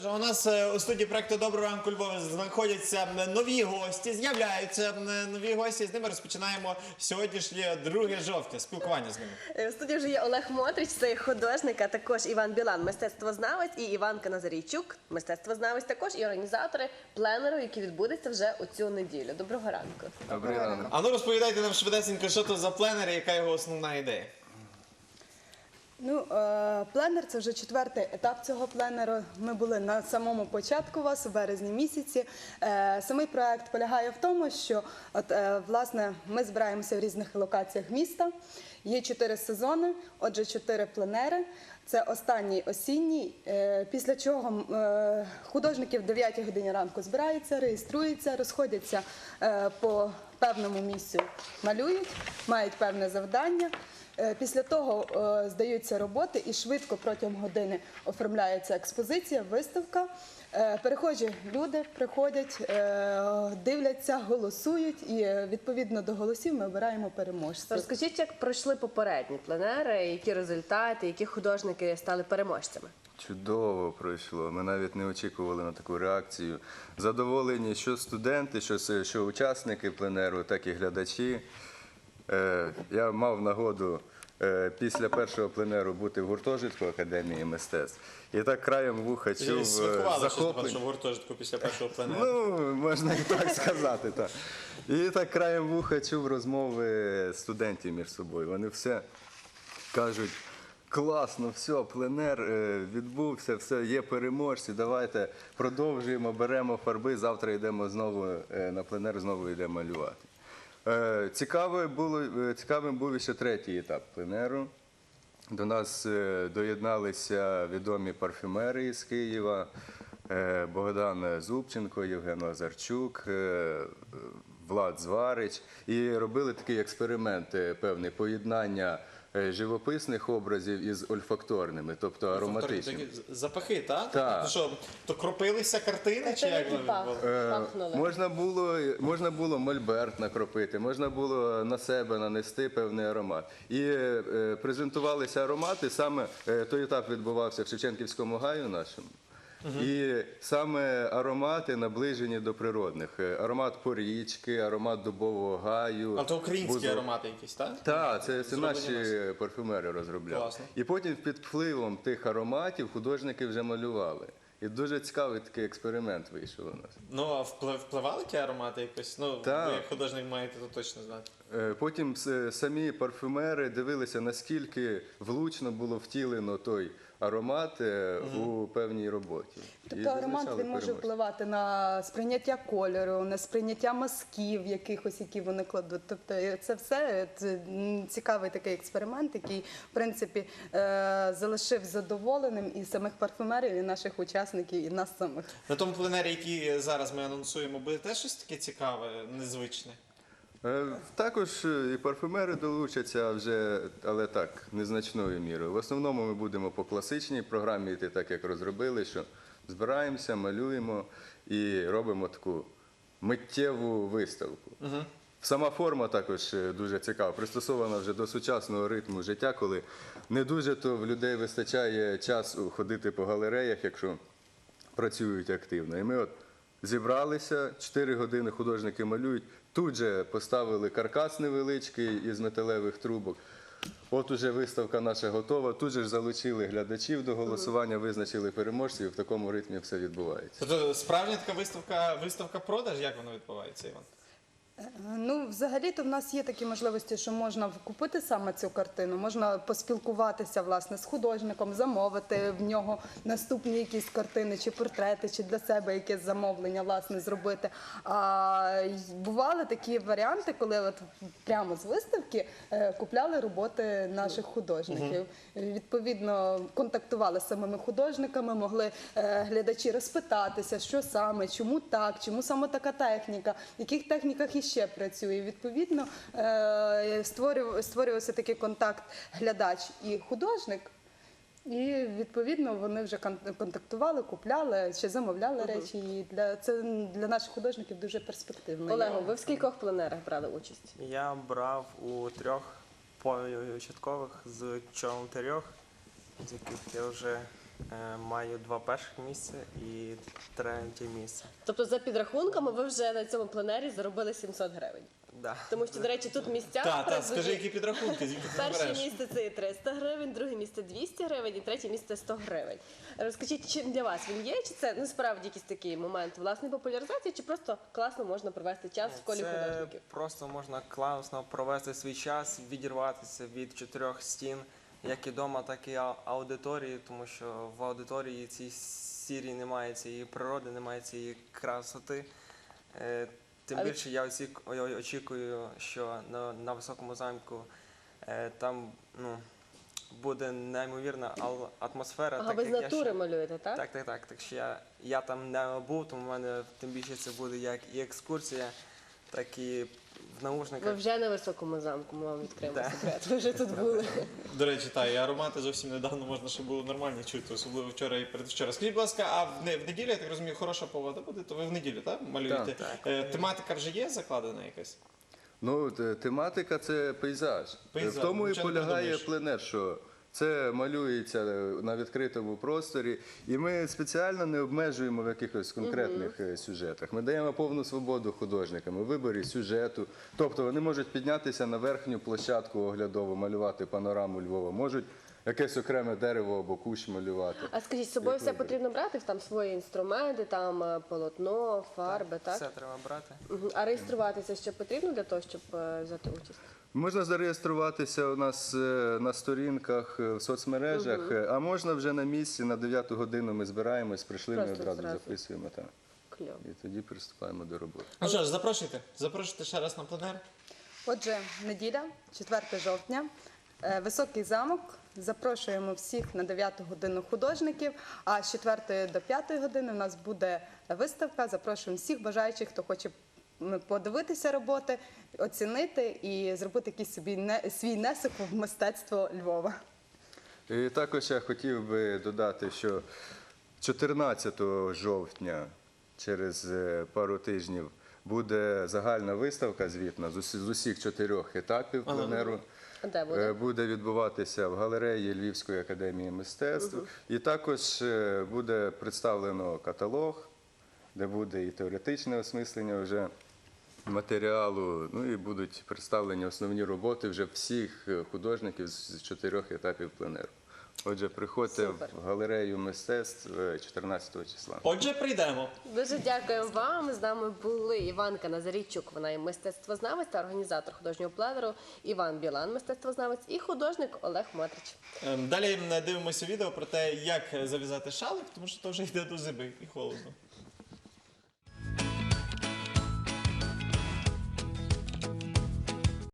Отже, у нас е, у студії проекту Доброго ранку Львова знаходяться нові гості, з'являються нові гості. З ними розпочинаємо сьогоднішнє 2 жовтня. Спілкування з ними. Е, В студії вже є Олег Мотрич, це художник, а також Іван Білан, мистецтвознавець, і Іванка Назарійчук, мистецтвознавець, також і організатори пленеру, який відбудеться вже у цю неділю. Доброго ранку. Добрий ранок. А ну розповідайте нам швидесенько, що то за пленер і яка його основна ідея. Ну, е, пленер це вже четвертий етап цього пленеру. Ми були на самому початку вас у березні місяці. Е, Самий проект полягає в тому, що от, е, власне ми збираємося в різних локаціях міста. Є чотири сезони, отже, чотири пленери. Це останній осінній, після чого художники в 9 годині ранку збираються, реєструються, розходяться по певному місцю, малюють, мають певне завдання. Е, Після того е, здаються роботи і швидко протягом години оформляється експозиція, виставка. Е, Перехожі люди приходять, дивляться, голосують, і відповідно до голосів ми обираємо переможців. Розкажіть, як пройшли попередні пленери, які результати, які художники стали переможцями. Чудово пройшло. Ми навіть не очікували на таку реакцію. Задоволені, що студенти, що, що учасники пленеру, так і глядачі. Е, я мав нагоду е, після першого пленеру бути в гуртожитку Академії мистецтв. І так краєм вуха чув е, захоплення. вашого гуртожитку після першого пленеру. Ну, можна і так сказати, так. І так краєм вуха чув розмови студентів між собою. Вони все кажуть. Класно, все, пленер відбувся, все, є переможці. Давайте продовжуємо, беремо фарби. Завтра йдемо знову на пленер, знову йдемо малювати. Е, Цікаве було, е, цікавим був ще третій етап пленеру. До нас е, доєдналися відомі парфюмери із Києва Богдан Зубченко, Євген Лазарчук, Влад Зварич. І робили такий експеримент певне поєднання живописних образів із ольфакторними, тобто ароматичними. Такі Запахи, так? Так. То що, то кропилися картини чи як вони пах? Е, пахнули. Можна було, можна було мольберт накропити, можна було на себе нанести певний аромат. І е, презентувалися аромати. Саме е, той етап відбувався в Шевченківському гаю нашому. І саме аромати наближені до природних. Е, Аромат порічки, аромат дубового гаю. А то українські бузу- аромати якісь, так? так, це, це наші парфюмери розробляли. Класно. І потім під впливом тих ароматів художники вже малювали. І дуже цікавий такий експеримент вийшов у нас. Ну, а вплив- впливали ті аромати якось? Ну, Так. ви як художник маєте то точно знати. Е, Потім самі парфюмери дивилися, наскільки влучно було втілено той аромат е, у певній роботі. І Тобто аромат він може впливати на сприйняття кольору, на сприйняття мазків якихось, які вони кладуть. Тобто е, це все це, цікавий такий експеримент, який в принципі е, залишив задоволеним і самих парфюмерів, і наших учасників, і нас самих. На тому пленері, який зараз ми анонсуємо, буде теж щось таке цікаве, незвичне. Е, Також е, і парфюмери долучаться вже, але так, незначною мірою. В основному ми будемо по класичній програмі йти, так як розробили, що збираємося, малюємо і робимо таку миттєву виставку. Сама форма також е, дуже цікава, пристосована вже до сучасного ритму життя, коли не дуже то в людей вистачає часу ходити по галереях, якщо працюють активно. І ми от зібралися, 4 години художники малюють, тут же поставили каркас невеличкий із металевих трубок. От уже виставка наша готова. Тут же залучили глядачів до голосування, визначили переможців, і в такому ритмі все відбувається. Тобто справжня така виставка, виставка продаж, як воно відбувається, Іван? Ну, взагалі-то в нас є такі можливості, що можна купити саме цю картину, можна поспілкуватися власне з художником, замовити в нього наступні якісь картини чи портрети, чи для себе якесь замовлення власне зробити. А бували такі варіанти, коли от прямо з виставки е, купляли роботи наших художників. Відповідно, контактували з самими художниками, могли е, глядачі розпитатися, що саме, чому так, чому саме така техніка, в яких техніках іще працює. Відповідно, е, створювався такий контакт глядач і художник. І відповідно вони вже контактували, купляли чи замовляли речі. І для це для наших художників дуже перспективно. Олего, ви в скількох пленерах брали участь? Я брав у трьох початкових з чотирьох, з яких я вже Маю два перших місця і третє місце. Тобто, за підрахунками, ви вже на цьому пленері заробили 700 гривень. Да. Тому що, до речі, тут місця Та, та, призові. скажи, які підрахунки, Перше місце це є 300 гривень, друге місце 200 гривень і третє місце 100 гривень. Розкажіть, чим для вас він є? Чи це ну, справді якийсь такий момент власної популяризації, чи просто класно можна провести час в колі Це художників? просто можна класно провести свій час, відірватися від чотирьох стін, як і вдома, так і аудиторії, тому що в аудиторії цій сірій немає цієї природи, немає цієї красоти. Е, Тим більше я очікую, що на, на високому замку е, там ну, буде неймовірна атмосфера. Ага, так ви з як я натури ще- малюєте, так? так, так, так. Так що я, я там не був, тому в мене тим більше це буде як і екскурсія, так і в Ви наушниках. вже на високому замку, ми вам відкриємо Да. секрет. Ви вже тут були. До речі, та, і аромати зовсім недавно можна ще було нормально чути, особливо вчора і передвчора. Скажіть, будь ласка, а в, не- в неділю, я так розумію, хороша погода буде, то ви в неділю, так, малюєте? Так, Е, тематика вже є закладена якась? Ну, т- тематика це пейзаж. Пейзаж, В тому і нічого не полягає придумаєш. пленер, що це малюється е, на відкритому просторі, і ми спеціально не обмежуємо в якихось конкретних е, сюжетах. Ми даємо повну свободу художникам у виборі сюжету. Тобто вони можуть піднятися на верхню площадку оглядову, малювати панораму Львова, можуть якесь окреме дерево або кущ малювати. А скажіть, з собою Як все вибір. потрібно брати? Там свої інструменти, там е, полотно, фарби, так? Все треба брати. Мгм. А реєструватися ще потрібно для того, щоб е, взяти участь? Можна зареєструватися у нас е, на сторінках е, в соцмережах, е, а можна вже на місці на 9 годину ми збираємось, прийшли, ми Просто одразу зразу. записуємо так. Кльово. І тоді приступаємо до роботи. Ну що ж, запрошуйте, запрошуйте ще раз на пленер. Отже, неділя, 4 жовтня, високий замок. Запрошуємо всіх на 9 годину художників. А з 4 до 5 години у нас буде виставка. Запрошуємо всіх бажаючих, хто хоче подивитися роботи, оцінити і зробити якийсь собі не- свій внесок в мистецтво Львова. І також я хотів би додати, що 14 жовтня, через е, пару тижнів, буде загальна виставка звітна з усіх чотирьох етапів пленеру. Де Е, буде? Буде відбуватися в галереї Львівської академії мистецтв. І також е, буде представлено каталог, де буде і теоретичне осмислення вже матеріалу. Ну і будуть представлені основні роботи вже всіх е, художників з чотирьох етапів пленеру. Отже, приходьте Супер. в галерею мистецтв е, 14 числа. Отже, прийдемо. Дуже дякуємо вам. З нами були Іванка Назарійчук, вона є мистецтвознавець та організатор художнього плеверу Іван Білан, мистецтвознавець, і художник Олег Мотрич. Ем, Далі дивимося відео про те, як зав'язати шалик, тому що то вже йде до зиби і холодно.